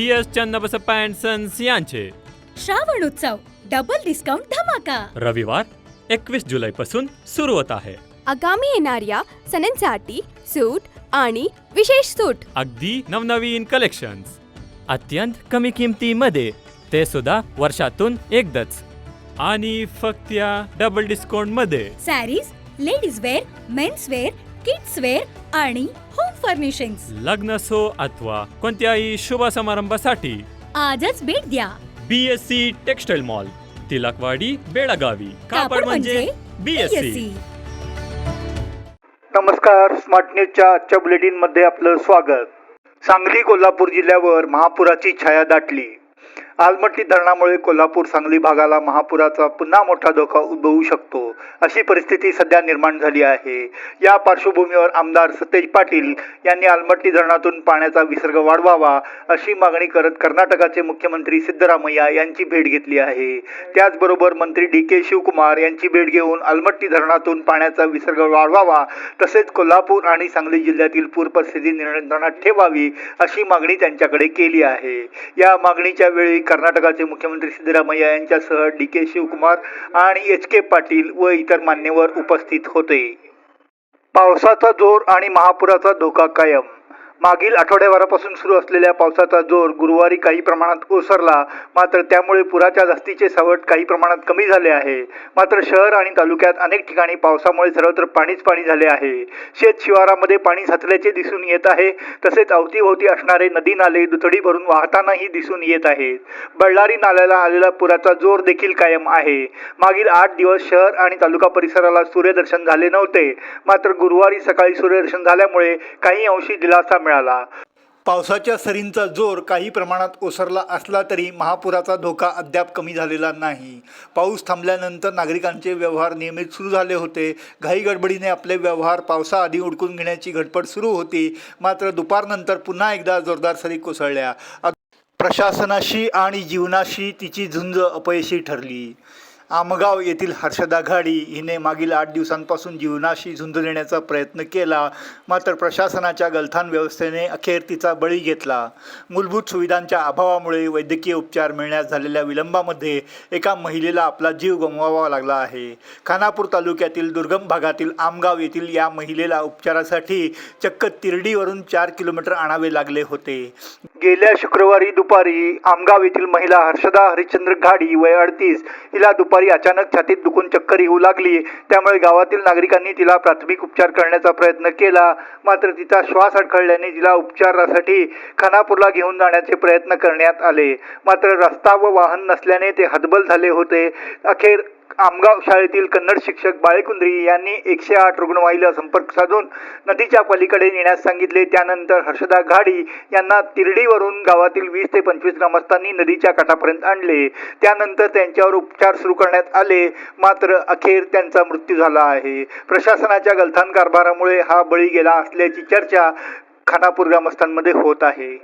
B S Channabasappa and sons यांचे. श्रावण उत्सव डबल डिस्काउंट धमाका. रविवार एकवीस जुलैपासून सुरू होत आहे. आगामी येणाऱ्या सणांसाठी सूट आणि विशेष सूट. अगदी नवनवीन कलेक्शन्स अत्यंत कमी किमतीमध्ये ते सुद्धा वर्षातून एकदाच. आणि फक्त या डबल डिस्काउंटमध्ये. Sarees ladies wear men's wear kids wear आणि होम फर्निशिंग लग्न असो अथवा कोणत्याही शुभ समारंभासाठी आजच भेट द्या. B S C textile mall Tilakwadi Belagavi. कापड म्हणजे बी एस सी. BSc. नमस्कार स्मार्ट न्यूजच्या आजच्या बुलेटिनमध्ये आपलं स्वागत. सांगली कोल्हापूर जिल्ह्यावर महापुराची छाया दाटली. आलमट्टी धरणामुळे कोल्हापूर सांगली भागाला महापुराचा पुन्हा मोठा धोका उद्भवू शकतो अशी परिस्थिती सध्या निर्माण झाली आहे. या पार्श्वभूमीवर आमदार सतेज पाटील यांनी आलमट्टी धरणातून पाण्याचा विसर्ग वाढवावा अशी मागणी करत कर्नाटकाचे मुख्यमंत्री सिद्धरामय्या यांची भेट घेतली आहे. त्याचबरोबर मंत्री डी के शिवकुमार यांची भेट घेऊन आलमट्टी धरणातून पाण्याचा विसर्ग वाढवावा तसेच कोल्हापूर आणि सांगली जिल्ह्यातील पूर परिस्थिती नियंत्रणात ठेवावी अशी मागणी त्यांच्याकडे केली आहे. या मागणीच्या वेळी कर्नाटकाचे मुख्यमंत्री सिद्धरामय्या यांच्यासह डी के शिवकुमार आणि एच के पाटील व इतर मान्यवर उपस्थित होते. पावसाचा जोर आणि महापुराचा धोका कायम. मागील आठवड्याभरापासून सुरू असलेल्या पावसाचा जोर गुरुवारी काही प्रमाणात ओसरला मात्र त्यामुळे पुराच्या जास्तीचे सावट काही प्रमाणात कमी झाले आहे. मात्र शहर आणि तालुक्यात अनेक ठिकाणी पावसामुळे सर्वत्र पाणीच पाणी झाले आहे. शेत शिवारामध्ये पाणी साचल्याचे दिसून येत आहे तसेच अवतीभोवती असणारे नदी नाले दुथडी भरून वाहतानाही दिसून येत आहेत. बळ्ळारी नाल्याला आलेला पुराचा जोर देखील कायम आहे. मागील आठ दिवस शहर आणि तालुका परिसराला सूर्यदर्शन झाले नव्हते मात्र गुरुवारी सकाळी सूर्यदर्शन झाल्यामुळे काही अंशी दिलासा मिळाला. पावसाच्या सरींचा जोर काही प्रमाणात ओसरला असला तरी महापुराचा धोका अद्याप कमी झालेला नाही. पाऊस थांबल्यानंतर नागरिकांचे व्यवहार नियमित सुरू झाले होते. घाई गडबडीने आपले व्यवहार पावसाआधी उडकून घेण्याची घडपड सुरू होती. मात्र दुपारनंतर पुन्हा एकदा जोरदार सरी कोसळल्या. प्रशासनाशी आणि जीवनाशी तिची झुंज अपयशी ठरली. आमगाव येथील हर्षदा घाडी हिने मागील आठ दिवसांपासून जीवनाशी झुंज देण्याचा प्रयत्न केला मात्र प्रशासनाच्या गलथान व्यवस्थेने अखेर तिचा बळी घेतला. मूलभूत सुविधांच्या अभावामुळे वैद्यकीय उपचार मिळण्यास झालेल्या विलंबामध्ये एका महिलेला आपला जीव गमवावा लागला आहे. खानापूर तालुक्यातील दुर्गम भागातील आमगाव येथील या महिलेला उपचारासाठी चक्क तिरडीवरून चार किलोमीटर आणावे लागले होते. गेल्या शुक्रवारी दुपारी आमगाव येथील महिला हर्षदा हरिश्चंद्र घाडी वय अडतीस हिला दुपारी अचानक छातीत दुखून चक्कर येऊ लागली. त्यामुळे गावातील नागरिकांनी तिला प्राथमिक उपचार करण्याचा प्रयत्न केला. मात्र तिचा श्वास अडखळल्याने तिला उपचारासाठी खानापूरला घेऊन जाण्याचे प्रयत्न करण्यात आले. मात्र रस्ता व वाहन नसल्याने ते हतबल झाले होते. अखेर आमगाव शाळेतील कन्नड शिक्षक बाळेकुंद्री यांनी एकशे आठ रुग्णवाहिला संपर्क साधून नदीच्या पलीकडे नेण्यास सांगितले. त्यानंतर हर्षदा घाडी यांना तिरडीवरून गावातील वीस ते पंचवीस ग्रामस्थांनी नदीच्या काठापर्यंत आणले. त्यानंतर त्यांच्यावर उपचार सुरू करण्यात आले. मात्र अखेर त्यांचा मृत्यू झाला आहे. प्रशासनाच्या गलथान कारभारामुळे हा बळी गेला असल्याची चर्चा खानापूर ग्रामस्थांमध्ये होत आहे.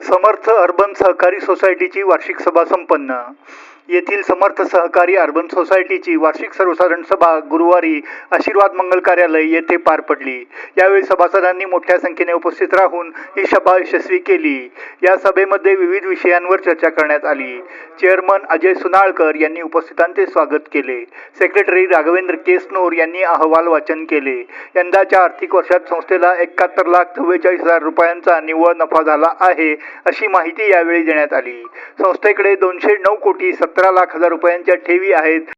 समर्थ अर्बन सहकारी सोसायटीची वार्षिक सभा संपन्न येथील समर्थ सहकारी अर्बन सोसायटीची वार्षिक सर्वसाधारण सभा गुरुवारी आशीर्वाद मंगल कार्यालय येथे पार पडली. यावेळी सभासदांनी मोठ्या संख्येने उपस्थित राहून ही सभा यशस्वी केली. या सभेमध्ये विविध विषयांवर चर्चा करण्यात आली. चेअरमन अजय सुनाळकर यांनी उपस्थितांचे स्वागत केले. सेक्रेटरी राघवेंद्र केसनोर यांनी अहवाल वाचन केले. यंदाच्या आर्थिक वर्षात संस्थेला एकाहत्तर लाख चव्वेचाळीस हजार रुपयांचा निव्वळ नफा झाला आहे अशी माहिती यावेळी देण्यात आली. संस्थेकडे दोनशे नऊ कोटी सतरा लाख हजार रुपयांच्या ठेवी आहेत.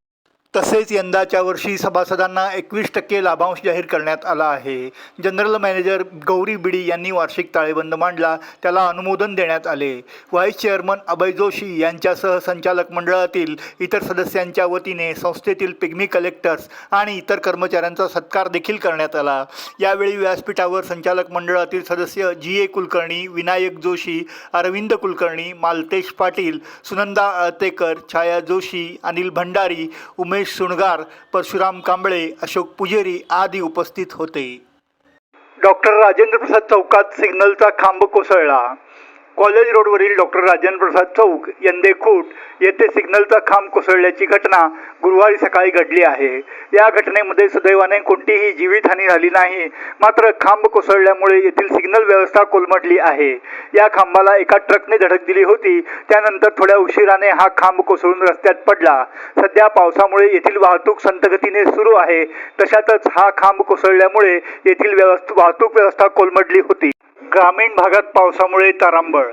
तसेच यंदाच्या वर्षी सभासदांना एकवीस टक्के लाभांश जाहीर करण्यात आला आहे. जनरल मॅनेजर गौरी बिडी यांनी वार्षिक ताळेबंद मांडला. त्याला अनुमोदन देण्यात आले. व्हाईस चेअरमन अभय जोशी यांच्यासह संचालक मंडळातील इतर सदस्यांच्या वतीने संस्थेतील पिग्मी कलेक्टर्स आणि इतर कर्मचाऱ्यांचा सत्कार देखील करण्यात आला. यावेळी व्यासपीठावर संचालक मंडळातील सदस्य जी ए कुलकर्णी विनायक जोशी अरविंद कुलकर्णी मालतेश पाटील सुनंदा अळतेकर छाया जोशी अनिल भंडारी उमेश सुणगार परशुराम कांबळे अशोक पुजेरी आदी उपस्थित होते. डॉक्टर राजेंद्र प्रसाद चौकात सिग्नलचा खांब कोसळला. कॉलेज रोडवरील डॉक्टर राजेंद्र प्रसाद चौक यंदेखूट येथे सिग्नलचा खांब कोसळल्याची घटना गुरुवारी सकाळी घडली आहे. या घटनेमध्ये सुदैवाने कोणतीही जीवितहानी झाली नाही. मात्र खांब कोसळल्यामुळे येथील सिग्नल व्यवस्था कोलमडली आहे. या खांबाला एका ट्रकने धडक दिली होती. त्यानंतर थोड्या उशिराने हा खांब कोसळून रस्त्यात पडला. सध्या पावसामुळे येथील वाहतूक संथगतीने सुरू आहे. तशातच हा खांब कोसळल्यामुळे येथील व्यवस्थ वाहतूक व्यवस्था कोलमडली होती. ग्रामीण भागात पावसामुळे तारांबळ.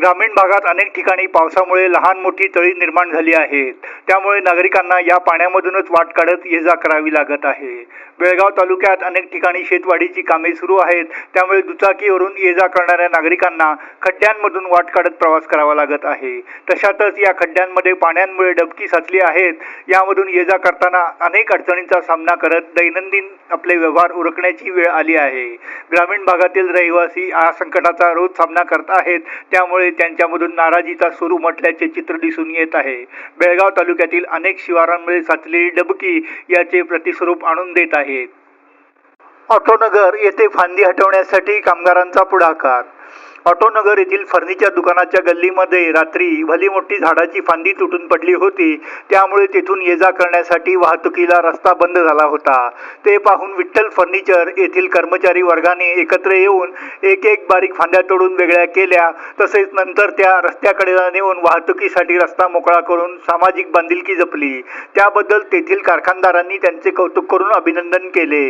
ग्रामीण भागात अनेक ठिकाणी पावसामुळे लहान मोठी तळी निर्माण झाली आहेत. त्यामुळे नागरिकांना या पाण्यामधूनच वाट काढत ये जा करावी लागत आहे. बेळगाव तालुक्यात अनेक ठिकाणी शेतवाडीची कामे सुरू आहेत. त्यामुळे दुचाकीवरून ये जा करणाऱ्या नागरिकांना खड्ड्यांमधून वाट काढत प्रवास करावा लागत आहे. तशातच या खड्ड्यांमध्ये पाण्यामुळे डबकी साचली आहेत. यामधून ये जा करताना अनेक अडचणींचा सामना करत दैनंदिन आपले व्यवहार उरकण्याची वेळ आली आहे. ग्रामीण भागातील रहिवासी या संकटाचा रोज सामना करत आहेत. त्यामुळे त्यांच्यामधून नाराजीचा सूर म्हटल्याचे चित्र दिसून येत आहे. बेळगाव तालुक्यातील अनेक शिवारांमध्ये साचलेली डबकी याचे प्रतिस्वरूप आणून देत आहेत. ऑटोनगर येथे फांदी हटवण्यासाठी कामगारांचा पुढाकार ऑटोनगर येथील फर्निचर दुकानाच्या गल्लीमध्ये रात्री भली मोठी झाडाची फांदी तुटून पडली होती. त्यामुळे तेथून ये जा करण्यासाठी वाहतुकीला रस्ता बंद झाला होता. ते पाहून विठ्ठल फर्निचर येथील कर्मचारी वर्गाने एकत्र येऊन एक एक बारीक फांद्या तोडून वेगळ्या केल्या. तसेच नंतर त्या रस्त्याकडे नेऊन वाहतुकीसाठी रस्ता मोकळा करून सामाजिक बांधिलकी जपली. त्याबद्दल तेथील कारखानदारांनी त्यांचे कौतुक करून अभिनंदन केले.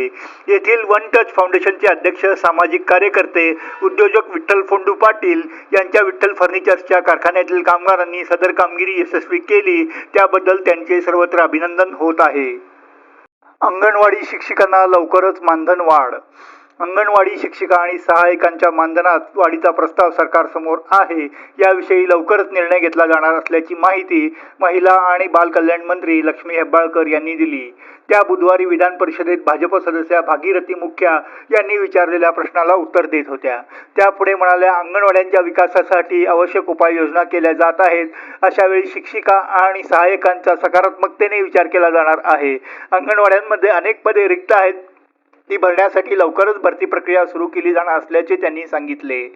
येथील वन टच फाउंडेशनचे अध्यक्ष सामाजिक कार्यकर्ते उद्योजक विठ्ठल फोंड पाटील यांच्या विठ्ठल फर्निचरच्या कारखान्यातील कामगारांनी सदर कामगिरी यशस्वी केली. त्याबद्दल त्यांचे सर्वत्र अभिनंदन होत आहे. अंगणवाडी शिक्षकांना लवकरच मानधन वाढ अंगणवाडी शिक्षिका आणि सहायकांच्या मानधनात वाढीचा प्रस्ताव सरकारसमोर आहे. याविषयी लवकरच निर्णय घेतला जाणार असल्याची माहिती महिला आणि बालकल्याण मंत्री लक्ष्मी हेब्बाळकर यांनी दिली. त्या बुधवारी विधान परिषदेत भाजप सदस्या भागीरथी मुख्या यांनी विचारलेल्या प्रश्नाला उत्तर देत होत्या. त्यापुढे म्हणाल्या अंगणवाड्यांच्या विकासासाठी आवश्यक उपाययोजना केल्या जात आहेत. अशावेळी शिक्षिका आणि सहाय्यकांचा सकारात्मकतेने विचार केला जाणार आहे. अंगणवाड्यांमध्ये अनेक पदे रिक्त आहेत. ती भरण्यासाठी लवकरच भरती प्रक्रिया सुरू केली जाणार असल्याचे त्यांनी सांगितले.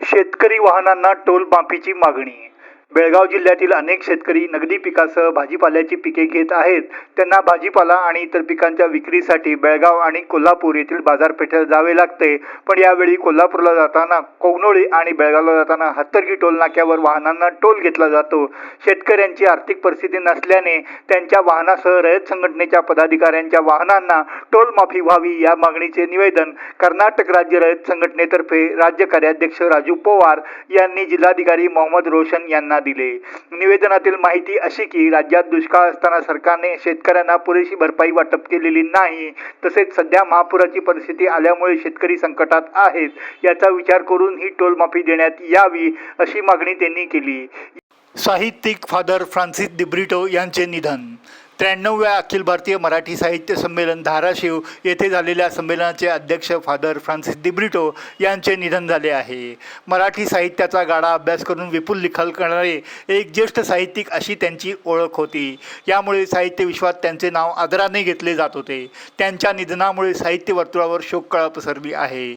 शेतकरी वाहनांना टोल माफीची मागणी बेळगाव जिल्ह्यातील अनेक शेतकरी नगदी पिकासह भाजीपाल्याची पिके घेत आहेत. त्यांना भाजीपाला आणि इतर पिकांच्या विक्रीसाठी बेळगाव आणि कोल्हापूर येथील बाजारपेठेत जावे लागते. पण यावेळी कोल्हापूरला जाताना कोगनोळी आणि बेळगावला जाताना हत्तरगी टोल नाक्यावर वाहनांना टोल घेतला जातो. शेतकऱ्यांची आर्थिक परिस्थिती नसल्याने त्यांच्या वाहनासह रयत संघटनेच्या पदाधिकाऱ्यांच्या वाहनांना टोल माफी व्हावी या मागणीचे निवेदन कर्नाटक राज्य रयत संघटनेतर्फे राज्य कार्याध्यक्ष राजू पवार यांनी जिल्हाधिकारी मोहम्मद रोशन यांना दिले. निवेदनातील माहिती अशी की राज्यात दुष्काळ असताना सरकारने शेतकऱ्यांना पुरेशी भरपाई वाटप केलेली नाही. तसेच सध्या महापुराची परिस्थिती आल्यामुळे शेतकरी संकटात आहेत. याचा विचार करून ही टोलमाफी देण्यात यावी अशी मागणी त्यांनी केली. साहित्यिक फादर फ्रान्सिस दिब्रिटो यांचे निधन. त्र्याण्णवव्या अखिल भारतीय मराठी साहित्य संमेलन धाराशिव येथे झालेल्या संमेलनाचे अध्यक्ष फादर फ्रान्सिस दिब्रिटो यांचे निधन झाले आहे. मराठी साहित्याचा गाडा अभ्यास करून विपुल लिखाण करणारे एक ज्येष्ठ साहित्यिक अशी त्यांची ओळख होती. यामुळे साहित्य विश्वात त्यांचे नाव आदराने घेतले जात होते. त्यांच्या निधनामुळे साहित्य वर्तुळावर शोककळा पसरली आहे.